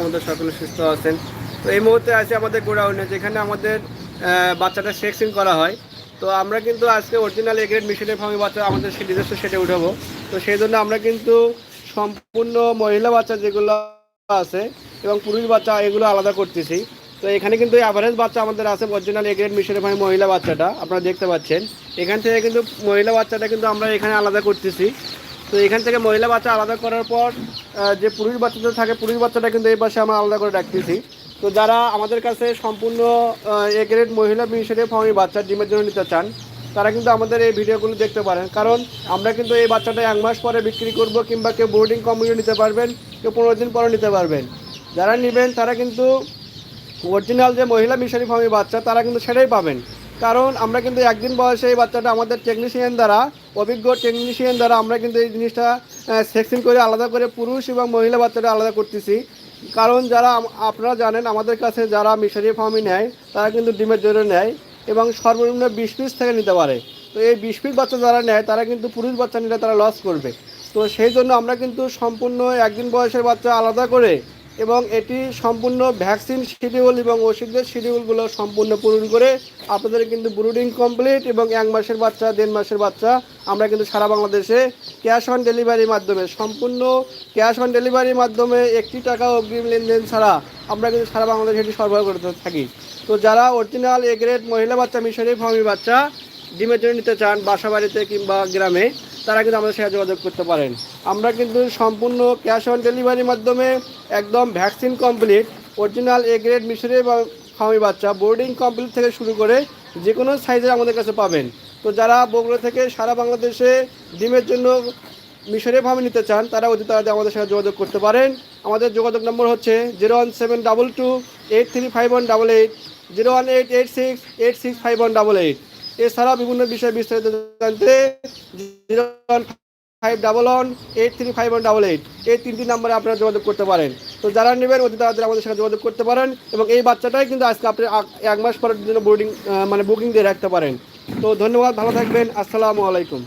আমাদের সকলে সুস্থ আছেন। তো এই মুহূর্তে আছে আমাদের গোডাউনে, যেখানে আমাদের বাচ্চাটা সেক্সিং করা হয়। তো আমরা কিন্তু আজকে অরিজিনাল এগ্রেড মিশনের ফার্মে বাচ্চা আমাদের সে নিজস্ব সেটে উঠাবো। তো সেই জন্য আমরা কিন্তু সম্পূর্ণ মহিলা বাচ্চা যেগুলো আছে এবং পুরুষ বাচ্চা, এগুলো আলাদা করতেছি। তো এখানে কিন্তু অ্যাভারেজ বাচ্চা আমাদের আছে অরিজিনাল এগ্রেড মিশনের ফার্মে মহিলা বাচ্চাটা, আপনারা দেখতে পাচ্ছেন। এখান থেকে কিন্তু মহিলা বাচ্চাটা কিন্তু আমরা এখানে আলাদা করতেছি। তো এখান থেকে মহিলা বাচ্চা আলাদা করার পর যে পুরুষ বাচ্চাটা থাকে, পুরুষ বাচ্চাটা কিন্তু এই পাশে আমরা আলাদা করে রাখতেছি। তো যারা আমাদের কাছে সম্পূর্ণ এ গ্রেড মহিলা মিশনের ফার্মি বাচ্চা ডিমের জন্য নিতে চান, তারা কিন্তু আমাদের এই ভিডিওগুলো দেখতে পারেন। কারণ আমরা কিন্তু এই বাচ্চাটা এক মাস পরে বিক্রি করব কিংবা কেউ বোর্ডিং কমিয়ে নিতে পারবেন, কেউ পনেরো দিন পরে নিতে পারবেন। যারা নেবেন, তারা কিন্তু অরিজিনাল যে মহিলা মিশরি ফার্মি বাচ্চা, তারা কিন্তু সেটাই পাবেন। কারণ আমরা কিন্তু একদিন বয়সে এই বাচ্চাটা আমাদের টেকনিশিয়ান দ্বারা, অভিজ্ঞ টেকনিশিয়ান দ্বারা আমরা কিন্তু এই জিনিসটা সেকশন করে আলাদা করে পুরুষ এবং মহিলা বাচ্চাটা আলাদা করতেছি। কারণ যারা আপনারা জানেন, আমাদের কাছে যারা মিশরি ফার্মি নেয়, তারা কিন্তু ডিমের জন্য নেয় এবং সর্বনিম্ন বিশ পিস থেকে নিতে পারে। তো এই বিশ পিস বাচ্চা যারা নেয়, তারা কিন্তু পুরুষ বাচ্চা নিলে তারা লস করবে। তো সেই জন্য আমরা কিন্তু সম্পূর্ণ একদিন বয়সের বাচ্চা আলাদা করে এবং এটি সম্পূর্ণ ভ্যাকসিন শিডিউল এবং ওষুধের শিডিউলগুলো সম্পূর্ণ পূরণ করে আপনাদের কিন্তু ব্রুডিং কমপ্লিট এবং এক মাসের বাচ্চা, দেড় মাসের বাচ্চা আমরা কিন্তু সারা বাংলাদেশে ক্যাশ অন ডেলিভারির মাধ্যমে, সম্পূর্ণ ক্যাশ অন ডেলিভারির মাধ্যমে একটি টাকা অগ্রিম লেনদেন ছাড়া আমরা কিন্তু সারা বাংলাদেশে এটি সরবরাহ করতে থাকি। তো যারা অরিজিনাল এ গ্রেড মহিলা বাচ্চা মিশনের ফর্মি বাচ্চা, ডিমের জন্য নিতে চান বাসা বাড়িতে কিংবা গ্রামে তারা কিন্তু আমাদের সাথে যোগাযোগ করতে পারেন। আমরা কিন্তু সম্পূর্ণ ক্যাশ অন ডেলিভারির মাধ্যমে একদম vaccine complete original A grade মিশরে বা ফার্মি বাচ্চা বোর্ডিং কমপ্লিট থেকে শুরু করে যে কোনো সাইজের আমাদের কাছে পাবেন। তো যারা বগুড়া থেকে সারা বাংলাদেশে ডিমের জন্য মিশরে ফার্মে নিতে চান, তারা অতি তাড়াতাড়ি আমাদের সাথে যোগাযোগ করতে পারেন। আমাদের যোগাযোগ নম্বর হচ্ছে zero one seven double two eight three five one double eight zero one eight eight six eight six five one double eight এছাড়া বিভিন্ন বিষয়ে বিস্তারিত জানতে zero one five double one eight three five one double eight. এই তিনটি নাম্বারে আপনারা যোগাযোগ করতে পারেন। তো যারা নেবেন, অতি তাড়াতাড়ি আমাদের সাথে যোগাযোগ করতে পারেন এবং এই বাচ্চাটাই কিন্তু আজকে আপনি এক মাস পরের জন্য বোর্ডিং মানে বুকিং দিয়ে রাখতে পারেন। তো ধন্যবাদ, ভালো থাকবেন। আসসালামু আলাইকুম।